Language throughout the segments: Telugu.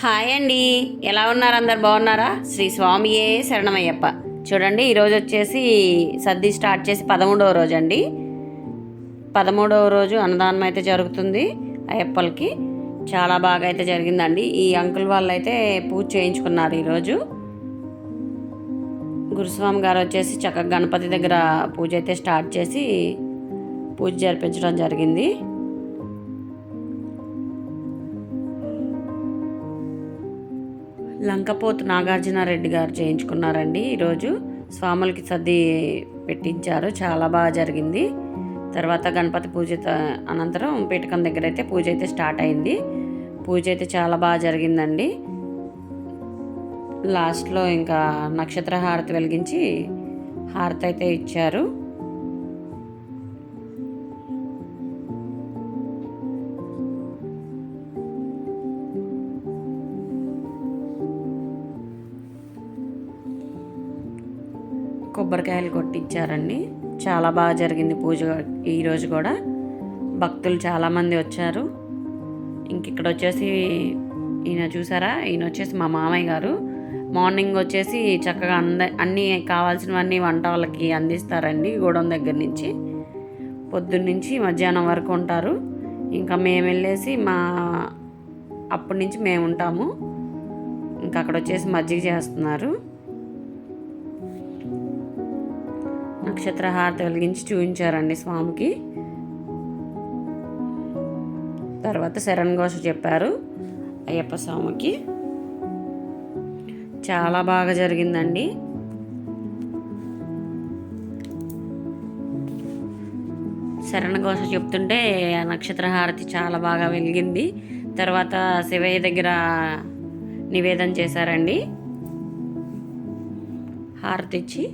హాయ్ అండి. ఎలా ఉన్నారు? అందరు బాగున్నారా? శ్రీ స్వామియే శరణమయ్యప్ప. చూడండి ఈరోజు వచ్చేసి సర్ది స్టార్ట్ చేసి పదమూడవ రోజు అండి. పదమూడవ రోజు అన్నదానం అయితే జరుగుతుంది అయ్యప్పలకి. చాలా బాగా అయితే జరిగిందండి. ఈ అంకుల్ వాళ్ళు అయితే పూజ చేయించుకున్నారు ఈరోజు గురుస్వామి గారు వచ్చేసి చక్కగా గణపతి దగ్గర పూజ అయితే స్టార్ట్ చేసి పూజ జరిపించడం జరిగింది. లంకపోతు నాగార్జునారెడ్డి గారు చేయించుకున్నారండి. ఈరోజు స్వాములకి సర్ది పెట్టించారు. చాలా బాగా జరిగింది. తర్వాత గణపతి పూజ అనంతరం పీఠకం దగ్గర అయితే పూజ అయితే స్టార్ట్ అయింది. పూజ అయితే చాలా బాగా జరిగిందండి. లాస్ట్లో ఇంకా నక్షత్ర హారతి వెలిగించి హారతి అయితే ఇచ్చారు. కొబ్బరికాయలు కొట్టించారండి. చాలా బాగా జరిగింది పూజ ఈరోజు కూడా. భక్తులు చాలామంది వచ్చారు. ఇంక ఇక్కడ వచ్చేసి ఈయన చూసారా? ఈయన వచ్చేసి మా మామయ్య గారు. మార్నింగ్ వచ్చేసి చక్కగా అంద అన్నీ కావాల్సినవన్నీ వంట వాళ్ళకి అందిస్తారండి గోడౌన్ దగ్గర నుంచి. పొద్దున్న నుంచి మధ్యాహ్నం వరకు ఉంటారు. ఇంకా మేము వెళ్ళేసి మా అప్పటి నుంచి మేము ఉంటాము. ఇంకా అక్కడ వచ్చేసి మజ్జిగ చేస్తున్నారు. నక్షత్ర హారతి వెలిగించి చూపించారండి స్వామికి. తర్వాత శరణ్ ఘోష చెప్పారు అయ్యప్ప స్వామికి. చాలా బాగా జరిగిందండి. శరణ్ ఘోష చెప్తుంటే నక్షత్ర హారతి చాలా బాగా వెలిగింది. తర్వాత శివయ్య దగ్గర నివేదన చేశారండి. హారతి ఇచ్చి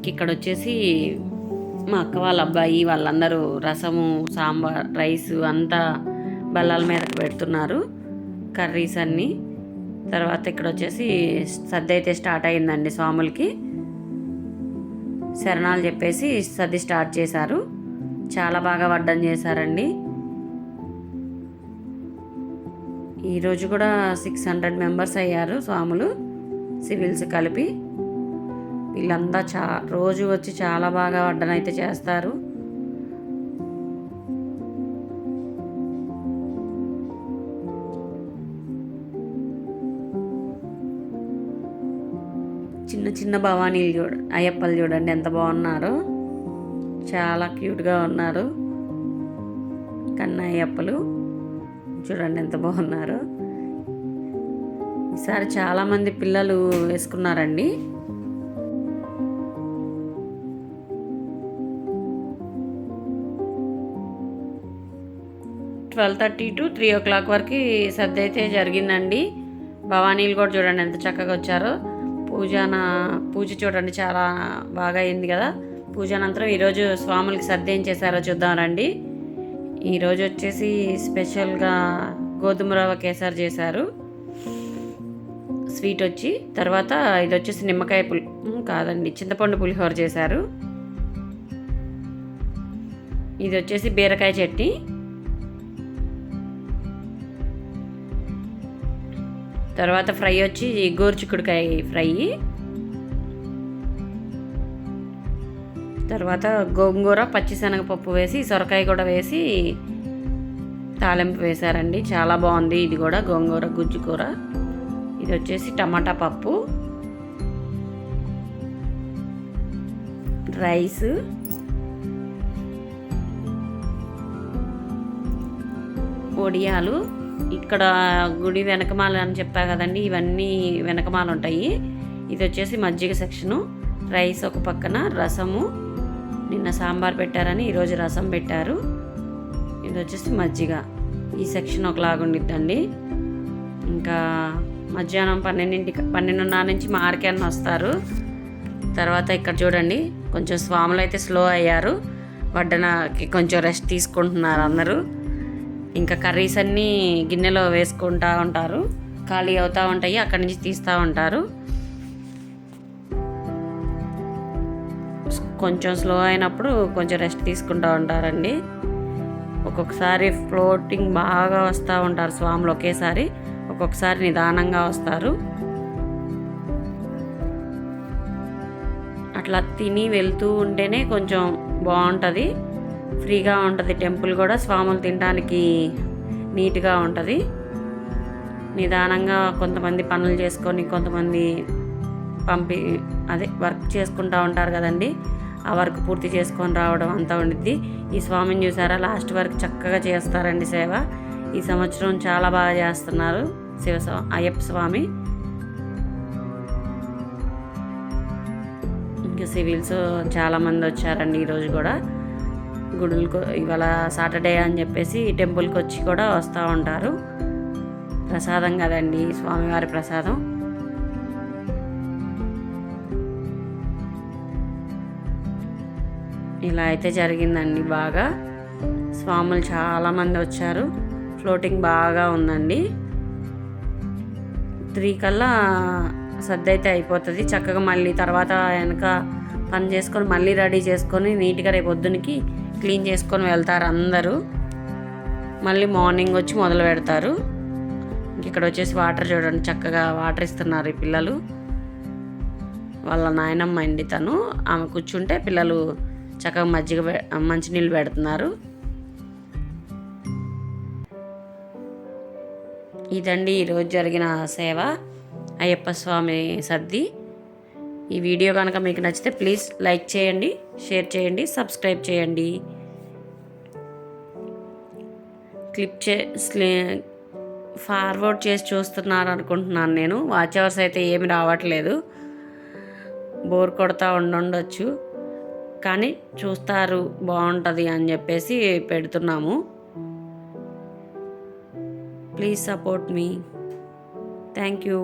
ఇంక ఇక్కడ వచ్చేసి మా అక్క వాళ్ళ అబ్బాయి వాళ్ళందరూ రసము సాంబార్ రైస్ అంతా బల్లాల మీద పెడుతున్నారు కర్రీస్ అన్నీ. తర్వాత ఇక్కడ వచ్చేసి సర్ది అయితే స్టార్ట్ అయిందండి స్వాములకి. శరణాలు చెప్పేసి సర్ది స్టార్ట్ చేశారు. చాలా బాగా వడ్డం చేశారండి. ఈరోజు కూడా సిక్స్ హండ్రెడ్ మెంబర్స్ అయ్యారు స్వాములు సివిల్స్ కలిపి. వీళ్ళంతా చా రోజు వచ్చి చాలా బాగా వడ్డనైతే చేస్తారు. చిన్న చిన్న భవానీలు చూడ అయ్యప్పలు చూడండి ఎంత బాగున్నారో. చాలా క్యూట్గా ఉన్నారు. కన్న అయ్యప్పలు చూడండి ఎంత బాగున్నారు. ఈసారి చాలామంది పిల్లలు వేసుకున్నారండి. Twelve thirty to three o'clock వరకు సర్ది అయితే జరిగిందండి. భవానీలు కూడా చూడండి ఎంత చక్కగా వచ్చారో. పూజాన పూజ చూడండి చాలా బాగా అయింది కదా. పూజ అనంతరం ఈరోజు స్వాములకి సర్ది ఏం చేశారో చూద్దాం రండి. ఈరోజు వచ్చేసి స్పెషల్గా గోధుమ రవ్వ కేసరి చేశారు. స్వీట్ వచ్చి తర్వాత ఇది వచ్చేసి నిమ్మకాయ పులి కాదండి చింతపండు పులిహోర చేశారు. ఇది వచ్చేసి బీరకాయ చట్నీ. తర్వాత ఫ్రై వచ్చి గోరుచిక్కుడుకాయ ఫ్రై. తర్వాత గోంగూర పచ్చిశనగపప్పు వేసి సొరకాయ కూడా వేసి తాలింపు వేశారండి. చాలా బాగుంది. ఇది కూడా గోంగూర గుజ్జు కూర ఇది వచ్చేసి టమాటా పప్పు. రైస్. వడియాలు ఇక్కడ గుడి వెనకమాల అని చెప్పా కదండి ఇవన్నీ వెనకమాల ఉంటాయి. ఇది వచ్చేసి మజ్జిగ సెక్షను. రైస్ ఒక పక్కన రసము. నిన్న సాంబార్ పెట్టారని ఈరోజు రసం పెట్టారు. ఇది వచ్చేసి మజ్జిగ. ఈ సెక్షన్ ఒకలాగా ఉండిద్దండి. ఇంకా మధ్యాహ్నం పన్నెండింటికి పన్నెండున్నర నుంచి మార్కెన్ వస్తారు. తర్వాత ఇక్కడ చూడండి కొంచెం స్వాములు అయితే స్లో అయ్యారు. వడ్డనకి కొంచెం రెస్ట్ తీసుకుంటున్నారు అందరూ. ఇంకా కర్రీస్ అన్నీ గిన్నెలో వేసుకుంటా ఉంటారు. ఖాళీ అవుతూ ఉంటాయి అక్కడి నుంచి తీస్తూ ఉంటారు. కొంచెం స్లో అయినప్పుడు కొంచెం రెస్ట్ తీసుకుంటూ ఉంటారండి. ఒక్కొక్కసారి ఫ్లోటింగ్ బాగా వస్తూ ఉంటారు స్వాములు ఒకేసారి ఒక్కొక్కసారి నిదానంగా వస్తారు. అట్లా తిని వెళ్తూ ఉంటేనే కొంచెం బాగుంటుంది. ఫ్రీగా ఉంటుంది. టెంపుల్ కూడా స్వాములు తినడానికి నీట్గా ఉంటుంది. నిదానంగా కొంతమంది పనులు చేసుకొని కొంతమంది పంపి అదే వర్క్ చేసుకుంటూ ఉంటారు కదండి. ఆ వర్క్ పూర్తి చేసుకొని రావడం అంతా ఉండిద్ది. ఈ స్వామిని చూసారా? లాస్ట్ వరకు చక్కగా చేస్తారండి సేవ. ఈ సంవత్సరం చాలా బాగా చేస్తున్నారు శివ అయ్యప్ప స్వామి. ఇంకా సివిల్స్ చాలామంది వచ్చారండి ఈరోజు కూడా. గుడులకు ఇవాళ సాటర్డే అని చెప్పేసి టెంపుల్కి వచ్చి కూడా వస్తూ ఉంటారు. ప్రసాదం కదండి స్వామివారి ప్రసాదం. ఇలా అయితే జరిగిందండి బాగా. స్వాములు చాలామంది వచ్చారు. ఫ్లోటింగ్ బాగా ఉందండి. త్రీ కల్లా సర్ది అయితే అయిపోతుంది. చక్కగా మళ్ళీ తర్వాత వెనక పని చేసుకొని మళ్ళీ రెడీ చేసుకొని నీట్గా రేపు పొద్దునకి క్లీన్ చేసుకొని వెళ్తారు అందరూ. మళ్ళీ మార్నింగ్ వచ్చి మొదలు పెడతారు. ఇక్కడ వచ్చేసి వాటర్ చూడండి చక్కగా వాటర్ ఇస్తున్నారు ఈ పిల్లలు. వాళ్ళ నాయనమ్మ అండి తను. ఆమె కూర్చుంటే పిల్లలు చక్కగా మజ్జిగ మంచినీళ్ళు పెడుతున్నారు. ఇదండి ఈరోజు జరిగిన సేవ. అయ్యప్ప స్వామి సర్ది ఈ వీడియో కనుక మీకు నచ్చితే ప్లీజ్ లైక్ చేయండి షేర్ చేయండి సబ్స్క్రైబ్ చేయండి. క్లిప్ చే ఫార్వర్డ్ చేసి చూస్తున్నారు అనుకుంటున్నాను నేను. వాచ్ అవర్స్ అయితే ఏమి రావట్లేదు. బోర్ కొడతా ఉండొచ్చు కానీ చూస్తారు బాగుంటుంది అని చెప్పేసి పెడుతున్నాము. Please support me thank you